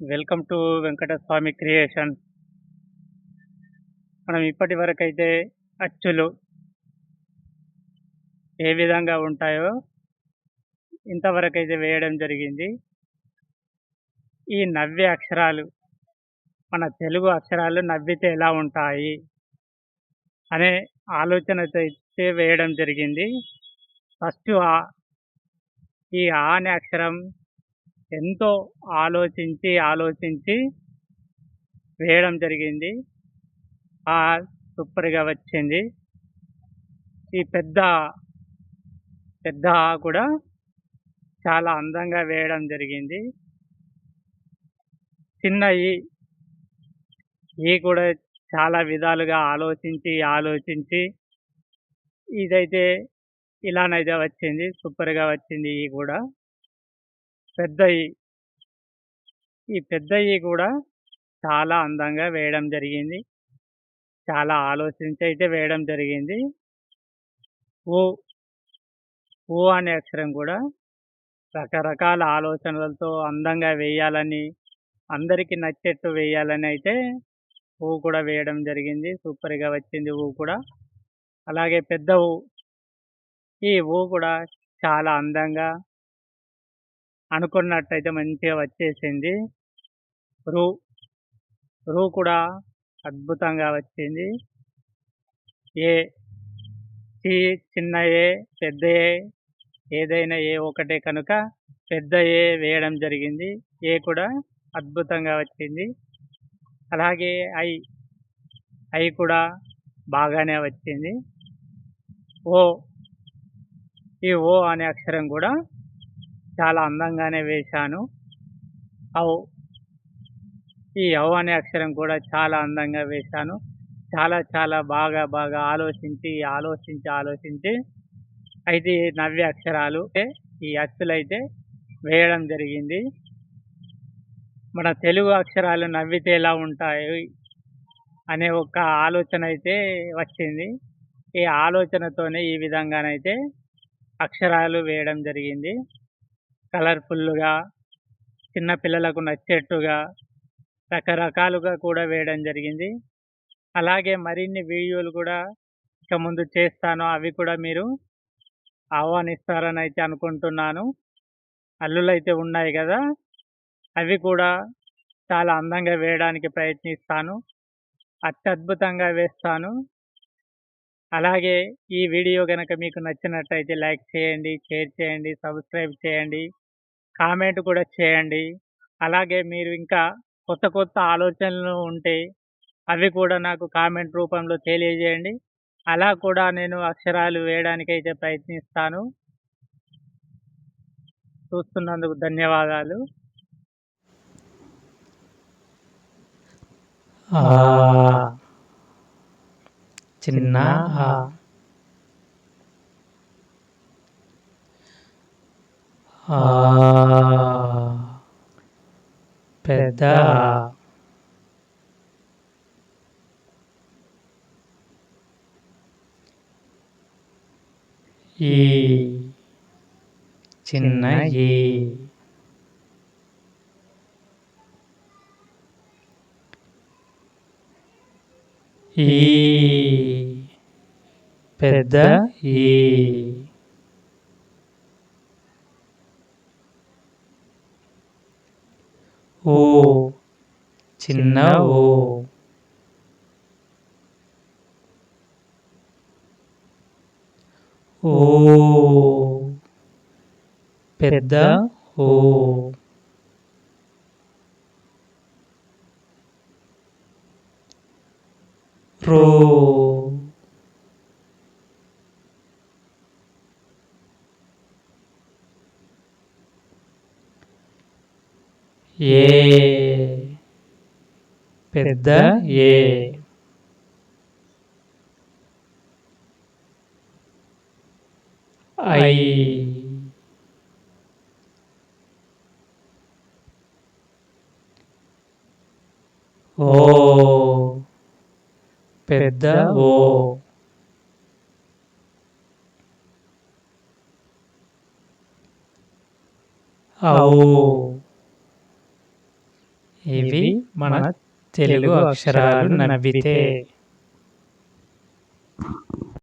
Welcome to Venkataswamy creation. మనం ఇప్పటి వరకైతే అచ్చులు ఏ విధంగా ఉంటాయో ఇంతవరకైతే వేయడం జరిగింది. ఈ నవ్య అక్షరాలు మన తెలుగు అక్షరాలు నవ్వితే ఎలా ఉంటాయి అనే ఆలోచనతో అయితే వేయడం జరిగింది. ఫస్ట్ ఆ ఈ ఆ అనే అక్షరం ఎంతో ఆలోచించి ఆలోచించి వేయడం జరిగింది. ఆ సూపర్గా వచ్చింది. ఈ పెద్ద పెద్ద ఆ కూడా చాలా అందంగా వేయడం జరిగింది. చిన్న ఈ ఈ కూడా చాలా విధాలుగా ఆలోచించి ఆలోచించి ఇదైతే ఇలానైతే వచ్చింది. సూపర్గా వచ్చింది ఈ కూడా. పెద్ద ఈ ఈ కూడా చాలా అందంగా వేయడం జరిగింది. చాలా ఆలోచించి అయితే వేయడం జరిగింది. ఓ ఓ అనే అక్షరం కూడా రకరకాల ఆలోచనలతో అందంగా వేయాలని అందరికీ నచ్చేట్టు వేయాలని అయితే ఊ కూడా వేయడం జరిగింది. సూపర్గా వచ్చింది ఊ కూడా. అలాగే పెద్ద ఊ ఈ ఊ కూడా చాలా అందంగా అనుకున్నట్టయితే మంచిగా వచ్చేసింది. రూ రూ కూడా అద్భుతంగా వచ్చింది. ఏ చి చిన్న ఏ పెద్ద ఏ ఏదైనా ఏ ఒకటే కనుక పెద్ద ఏ వేయడం జరిగింది. ఏ కూడా అద్భుతంగా వచ్చింది. అలాగే ఐ ఐ కూడా బాగానే వచ్చింది. ఓ ఈ ఓ అనే అక్షరం కూడా చాలా అందంగానే వేశాను. ఔ ఈ ఔ అనే అక్షరం కూడా చాలా అందంగా వేశాను. చాలా చాలా బాగా బాగా ఆలోచించి ఆలోచించి ఆలోచించి అయితే నవ్య అక్షరాలు ఈ అచ్చులు అయితే వేయడం జరిగింది. మన తెలుగు అక్షరాలు నవ్వితే ఎలా ఉంటాయి అనే ఒక ఆలోచన అయితే వచ్చింది. ఈ ఆలోచనతోనే ఈ విధంగానైతే అక్షరాలు వేయడం జరిగింది. కలర్ఫుల్గా చిన్న పిల్లలకు నచ్చేట్టుగా రకరకాలుగా కూడా వేయడం జరిగింది. అలాగే మరిన్ని వీడియోలు కూడా ఇక ముందు చేస్తాను. అవి కూడా మీరు ఆహ్వానిస్తారని అయితే అనుకుంటున్నాను. అల్లులు అయితే ఉన్నాయి కదా అవి కూడా చాలా అందంగా వేయడానికి ప్రయత్నిస్తాను. అత్యద్భుతంగా వేస్తాను. అలాగే ఈ వీడియో కనుక మీకు నచ్చినట్టయితే లైక్ చేయండి షేర్ చేయండి సబ్స్క్రైబ్ చేయండి కామెంట్ కూడా చేయండి. అలాగే మీరు ఇంకా కొత్త కొత్త ఆలోచనలు ఉంటే అవి కూడా నాకు కామెంట్ రూపంలో తెలియజేయండి. అలా కూడా నేను అక్షరాలు వేయడానికైతే ప్రయత్నిస్తాను. చూస్తున్నందుకు ధన్యవాదాలు. ఆ. చిన్న ఆ ఆ పెద్ద ఆ. ఈ చిన్న ఈ ఈ పెద్ద ఈ. ఓ చిన్న ఓ ఓ పెద్ద ఓ రో. ఏ పెద్ద ఏ ఐ ఓ పెద్ద ఓ ఔ ఇవి మన తెలుగు అక్షరాలు నవ్వితే.